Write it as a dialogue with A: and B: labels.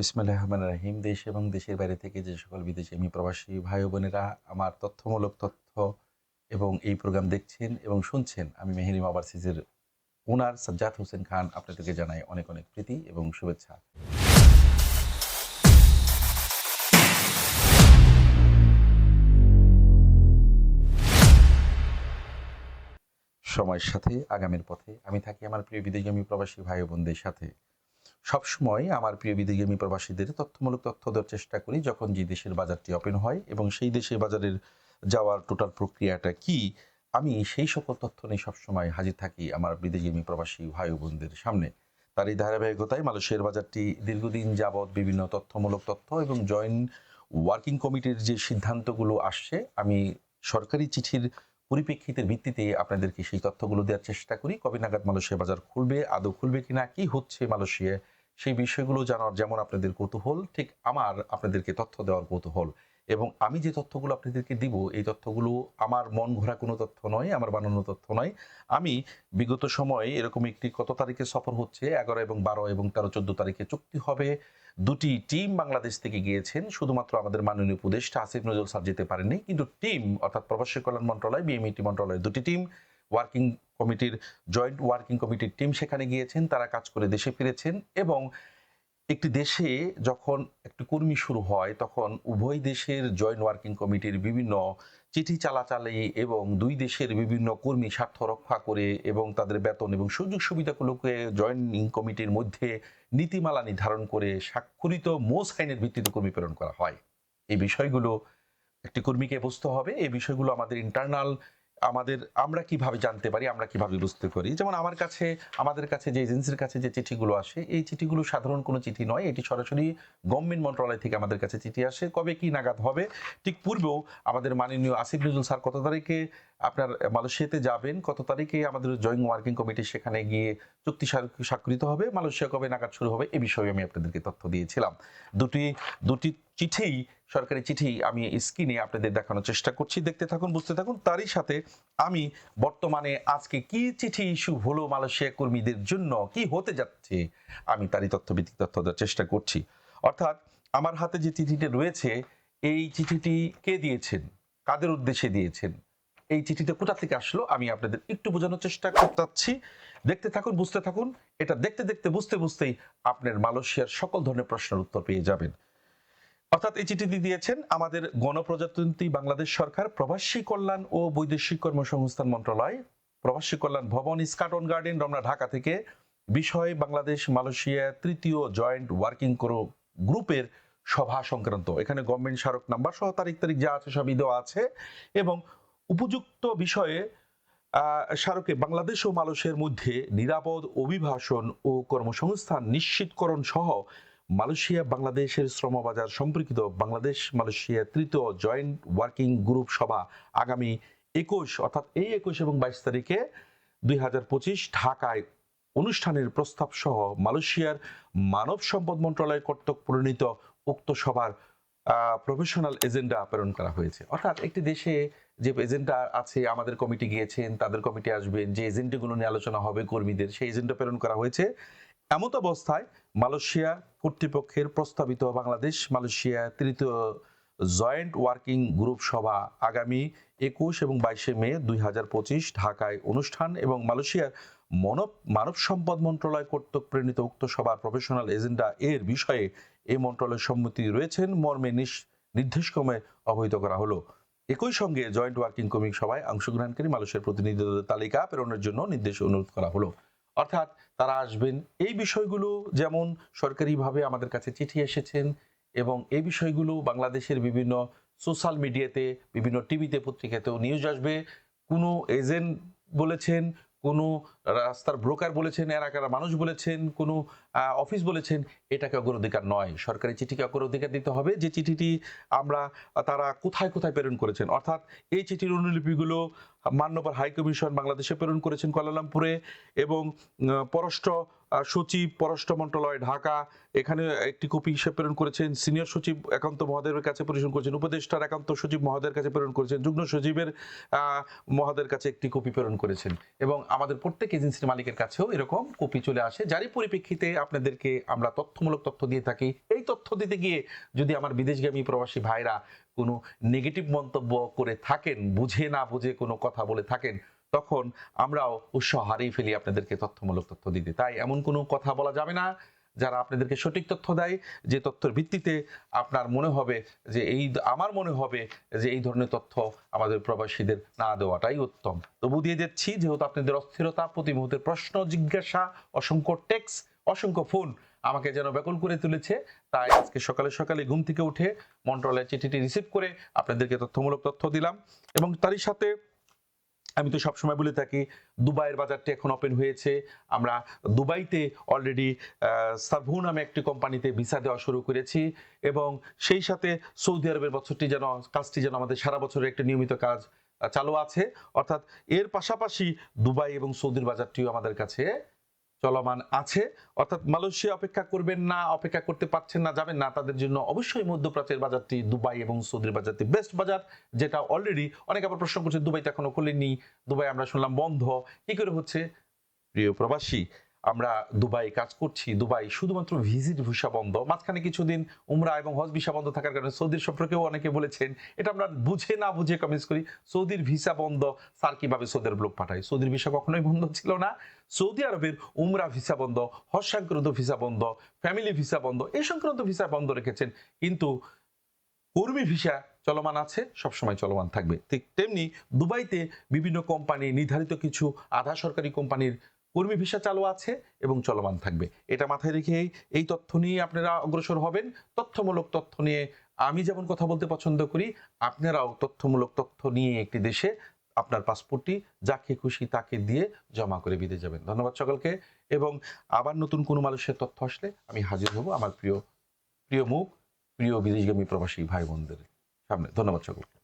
A: বিসমিল্লাহ রহমান রাহিম দেশ এবং দেশের বাইরে থেকে যে সকল বিদেশি আমি প্রবাসী ভাই বোনেরা আমার তথ্যমূলক তথ্য এবং এই প্রোগ্রাম দেখছেন এবং শুনছেন, আমি মেহেরিম ওভারসিজের ওনার সাজ্জাদ হোসেন খান আপনাদেরকে জানাই অনেক অনেক প্রীতি এবং শুভেচ্ছা। সময়ের সাথে, আগামীর পথে আমি থাকি আমার প্রিয় বিদেশগামী প্রবাসী ভাই বোনদের সাথে। সবসময় আমার প্রিয় বিদেশগামী প্রবাসীদের তথ্যমূলক তথ্য দেওয়ার চেষ্টা করি যখন যে দেশের বাজারটি ওপেন হয় এবং সেই দেশের বাজারের যাওয়ার টোটাল প্রক্রিয়াটা কি, আমি সেই সকল তথ্য নিয়ে সবসময় হাজির থাকি আমার বিদেশগামী প্রবাসী ভাই বোনদের সামনে। তার এই ধারাবাহিকতায় মালয়েশিয়ার বাজারটি দীর্ঘদিন যাবৎ বিভিন্ন তথ্যমূলক তথ্য এবং জয়েন্ট ওয়ার্কিং কমিটির যে সিদ্ধান্তগুলো আসছে, আমি সরকারি চিঠির পরিপ্রেক্ষিতের ভিত্তিতে আপনাদেরকে সেই তথ্যগুলো দেওয়ার চেষ্টা করি। কবে নাগাদ মালয়েশিয়া বাজার খুলবে, আদৌ খুলবে কিনা, কি হচ্ছে মালয়েশিয়া সেই বিষয়গুলো জানার যেমন আপনাদের কৌতূহল, ঠিক আমার আপনাদেরকে তথ্য দেওয়ার কৌতূহল। এবং আমি যে তথ্যগুলো আপনাদেরকে দিব, এই তথ্যগুলো আমার মন ঘোরা কোনো তথ্য নয়, আমার বানানো তথ্য নয়। আমি বিগত সময়ে এরকম একটি কত তারিখে সফর হচ্ছে? এগারো এবং বারো এবং তেরো, চোদ্দ তারিখে চুক্তি হবে। দুটি টিম বাংলাদেশ থেকে গিয়েছেন, শুধুমাত্র আমাদের মাননীয় উপদেষ্টা আসিফ নজরুল স্যার যেতে পারেননি। কিন্তু টিম, অর্থাৎ প্রবাসী কল্যাণ মন্ত্রণালয়, বিএমইটি মন্ত্রণালয় দুটি টিম ওয়ার্কিং কমিটির জয়েন্ট ওয়ার্কিং কমিটির টিম সেখানে গিয়েছেন, তারা কাজ করে দেশে ফিরেছেন এবং একটি দেশে যখন একটি কর্মী শুরু হয়, তখন উভয় দেশের জয়েন্ট ওয়ার্কিং কমিটির বিভিন্ন চিঠি চালাচালি এবং দুই দেশের বিভিন্ন কর্মী স্বার্থ রক্ষা করে এবং তাদের বেতন এবং সুযোগ সুবিধাগুলোকে জয়েন্টিং কমিটির মধ্যে নীতিমালা নির্ধারণ করে স্বাক্ষরিত মোস আইনের ভিত্তিতে কর্মী প্রেরণ করা হয়। এই বিষয়গুলো একটি কর্মীকে বুঝতে হবে। এই বিষয়গুলো আমাদের ইন্টারনাল আমাদের, আমরা কীভাবে জানতে পারি, আমরা কীভাবে বুঝতে পারি? যেমন আমার কাছে, আমাদের কাছে যে এজেন্সির কাছে যে চিঠিগুলো আসে, এই চিঠিগুলো সাধারণ কোনো চিঠি নয়, এটি সরাসরি গভর্নমেন্ট মন্ত্রণালয় থেকে আমাদের কাছে চিঠি আসে। কবে কি নাগাদ হবে, ঠিক পূর্বেও আমাদের মাননীয় আসিফ নজরুল স্যার কত তারিখে আপনার মালয়েশিয়াতে যাবেন, কত তারিখে আমাদের জয়েন্ট ওয়ার্কিং কমিটি সেখানে গিয়ে চুক্তি স্বাক্ষ- স্বাক্ষরিত হবে, মালয়েশিয়া কবে নাগাদ শুরু হবে এ বিষয়ে আমি আপনাদেরকে তথ্য দিয়েছিলাম। দুটি দুটি চিঠি, সরকারি চিঠি আমি স্ক্রিনে আপনাদের দেখানোর চেষ্টা করছি, দেখতে থাকুন, বুঝতে থাকুন। তারই সাথে আমি বর্তমানে আজকে কি চিঠি ইস্যু হলো মালয়েশিয়া কর্মীদের জন্য, কি হতে যাচ্ছে, আমি তারই তথ্যভিত্তিক তথ্য দেওয়ার চেষ্টা করছি। অর্থাৎ আমার হাতে যে চিঠিটি রয়েছে, এই চিঠিটি কে দিয়েছেন? কাদের উদ্দেশ্যে দিয়েছেন? এই চিঠিটা কোথা থেকে আসলো আমি আপনাদের একটু বোঝানোর চেষ্টা করতে দেখতে থাকুন, বুঝতে থাকুন। এটা দেখতে দেখতে, বুঝতে বুঝতেই আপনার মালয়েশিয়ার সকল ধরনের প্রশ্নের উত্তর পেয়ে যাবেন। অর্থাৎ এই চিঠিটি দিয়েছেন আমাদের গণপ্রজাতন্ত্রী বাংলাদেশ সরকার, প্রবাসী কল্যাণ ও বৈদেশিক কর্মসংস্থান মন্ত্রণালয়, প্রবাসী কল্যাণ ভবন, স্কাটন গার্ডেন, রমনা, ঢাকা থেকে বিষয় বাংলাদেশ, মালয়েশিয়া তৃতীয় জয়েন্ট ওয়ার্কিং গ্রুপের সভা সংক্রান্ত। এখানে গভর্নমেন্ট স্মারক নাম্বার সহ তারিখ তারিখ যা আছে সবই দেওয়া আছে এবং উপযুক্ত বিষয়ে স্মারকে বাংলাদেশ ও মালয়েশিয়ার মধ্যে নিরাপদ অভিবাসন ও কর্মসংস্থান নিশ্চিতকরণ সহ মালয়েশিয়া, বাংলাদেশের শ্রমবাজার সম্পর্কিত বাংলাদেশ, মালয়েশিয়া তৃতীয় জয়েন্ট ওয়ার্কিং গ্রুপ সভা আগামী একুশ, অর্থাৎ এই একুশ এবং বাইশ তারিখে দুই হাজার পঁচিশ ঢাকায় অনুষ্ঠানের প্রস্তাব সহ মালয়েশিয়ার মানব সম্পদ মন্ত্রণালয় কর্তৃক প্রণীত উক্ত সভার প্রফেশনাল এজেন্ডা প্রেরণ করা হয়েছে। অর্থাৎ একটি দেশে যে এজেন্ডা আছে, আমাদের কমিটি গিয়েছেন, তাদের কমিটি আসবেন, যে এজেন্ডাগুলো নিয়ে আলোচনা হবে কর্মীদের, সেই এজেন্ডা প্রেরণ করা হয়েছে। এমত অবস্থায় মালয়েশিয়া কর্তৃপক্ষের প্রস্তাবিত বাংলাদেশ মালয়েশিয়া তৃতীয় জয়েন্ট ওয়ার্কিং গ্রুপ সভা আগামী একুশ এবং বাইশে মে দুই হাজার পঁচিশ ঢাকায় অনুষ্ঠান এবং মালয়েশিয়ার মানব মানব সম্পদ মন্ত্রণালয় কর্তৃক প্রেরিত উক্ত সভার প্রফেশনাল এজেন্ডা এর বিষয়ে এই মন্ত্রণালয়ের সম্মতি রয়েছেন। মর্মে নির্দেশক্রমে অবহিত করা হলো। একই সঙ্গে জয়েন্ট ওয়ার্কিং কমিটি সভায় অংশগ্রহণকারী মানুষের প্রতিনিধিদের তালিকা প্রেরণের জন্য নির্দেশ অনুরোধ করা হলো। অর্থাৎ তারা আসবেন এই বিষয়গুলো যেমন সরকারিভাবে আমাদের কাছে চিঠি এসেছেন এবং এই বিষয়গুলো বাংলাদেশের বিভিন্ন সোশ্যাল মিডিয়াতে বিভিন্ন টিভিতে পত্রিকাতেও নিউজ আসবে। কোনো এজেন্ট বলেছেন কোনো রাস্তার ব্রোকার বলেছেন এলাকার মানুষ বলেছেন, কোনো অফিস বলেছেন, এটাকে অগ্রাধিকার নয়। সরকারি চিঠিকে অগ্রাধিকার দিতে হবে। যে চিঠিটি আমরা, তারা কোথায় কোথায় প্রেরণ করেছেন? অর্থাৎ এই চিঠির অনুলিপিগুলো মান্যবর হাইকমিশন বাংলাদেশে প্রেরণ করেছেন কুয়ালালামপুরে এবং পররাষ্ট্র সচিব পররাষ্ট্র মন্ত্রণালয় ঢাকা। এখানে একটি কপি হিসেবে প্রেরণ করেছেন সিনিয়র সচিব একান্ত মহোদয়ের কাছে প্রেরণ করেছেন। উপদেষ্টার একান্ত সচিব মহাদের কাছে প্রেরণ করেছেন। যুগ্ম সচিবের আহ, মহোদয়ের কাছে একটি কপি প্রেরণ করেছেন। এবং আমাদের প্রত্যেক এজেন্সির মালিকের কাছেও এরকম কপি চলে আসে। যারই পরিপ্রেক্ষিতে আপনাদেরকে আমরা তথ্যমূলক তথ্য দিয়ে থাকি এই তথ্য দিতে গিয়ে যদি আমার বিদেশগামী প্রবাসী ভাইরা কোনো নেগেটিভ মন্তব্য করে থাকেন বুঝে না বুঝে কোনো কথা বলে থাকেন তখন আমরাও উৎসাহ হারিয়ে ফেলি আপনাদেরকে তথ্যমূলক তথ্য দিতে। তাই এমন কোনো কথা বলা যাবে না যারা আপনাদেরকে সঠিক তথ্য দেয়, যে তথ্যের ভিত্তিতে আপনার মনে হবে যে এই, আমার মনে হবে যে এই ধরনের তথ্য আমাদের প্রবাসীদের না দেওয়াটাই উত্তম। তবু দিয়ে দিচ্ছি, যেহেতু আপনাদের অস্থিরতা প্রতি মুহূর্তের প্রশ্ন, জিজ্ঞাসা, অসংখ্য টেক্স অসংখ্য ফোন আমাকে যেন ব্যাকুল করে তুলেছে, তাই আজকে সকালে সকালে ঘুম থেকে উঠে মন্ত্রণালয়ের চিঠিটি রিসিভ করে আপনাদেরকে তথ্যমূলক তথ্য দিলাম এবং তারই সাথে আমি তো সবসময় বলে থাকি, দুবাইয়ের বাজারটি এখন ওপেন হয়েছে। আমরা দুবাইতে অলরেডি সার্ভু নামে একটি কোম্পানিতে ভিসা দেওয়া শুরু করেছি এবং সেই সাথে সৌদি আরবের বছরটি যেন, কাজটি যেন আমাদের সারা বছরের একটি নিয়মিত কাজ চালু আছে। অর্থাৎ এর পাশাপাশি দুবাই এবং সৌদির বাজারটিও আমাদের কাছে চলমান আছে। অর্থাৎ মালয়েশিয়া অপেক্ষা করবেন না, অপেক্ষা করতে পারছেন না, যাবেন না। তাদের জন্য অবশ্যই মধ্যপ্রাচ্যের বাজারটি দুবাই এবং সৌদির বাজারটি বেস্ট বাজার, যেটা অলরেডি অনেক আবার প্রশ্ন করছে, দুবাইতে এখনও খুলেনি। দুবাই আমরা শুনলাম বন্ধ। কি করে হচ্ছে? প্রিয় প্রবাসী আমরা দুবাই কাজ করছি, দুবাই শুধুমাত্র ভিজিট ভিসা বন্ধ। মাঝখানে কিছুদিন উমরা এবং হজ ভিসা বন্ধ থাকার কারণে সৌদির সম্পর্কেও অনেকে বলেছেন, এটা আমরা বুঝে না বুঝে কমেন্টস করি, সৌদির ভিসা বন্ধ, স্যার কীভাবে সৌদের আরব লোক পাঠায়? সৌদির ভিসা কখনোই বন্ধ ছিল না। সৌদি আরবের উমরা ভিসা বন্ধ, হজ সংক্রান্ত ভিসা বন্ধ ফ্যামিলি ভিসা বন্ধ, এই সংক্রান্ত ভিসা বন্ধ রেখেছেন, কিন্তু কর্মী ভিসা চলমান আছে, সবসময় চলমান থাকবে। ঠিক তেমনি দুবাইতে বিভিন্ন কোম্পানি নির্ধারিত কিছু আধা সরকারি কোম্পানির কর্মী ভিসা চালু আছে এবং চলমান থাকবে। এটা মাথায় রেখেই এই তথ্য নিয়ে আপনারা অগ্রসর হবেন। তথ্যমূলক তথ্য নিয়ে আমি যেমন কথা বলতে পছন্দ করি, আপনারাও তথ্যমূলক তথ্য নিয়ে একটি দেশে আপনার পাসপোর্টটি যাকে খুশি তাকে দিয়ে জমা করে বিদে যাবেন। ধন্যবাদ সকলকে এবং আবার নতুন কোনো মানুষের তথ্য আসলে আমি হাজির হব আমার প্রিয় প্রিয় মুখ, প্রিয় বিদেশগামী প্রবাসী ভাই বোনদের সামনে। ধন্যবাদ সকলকে।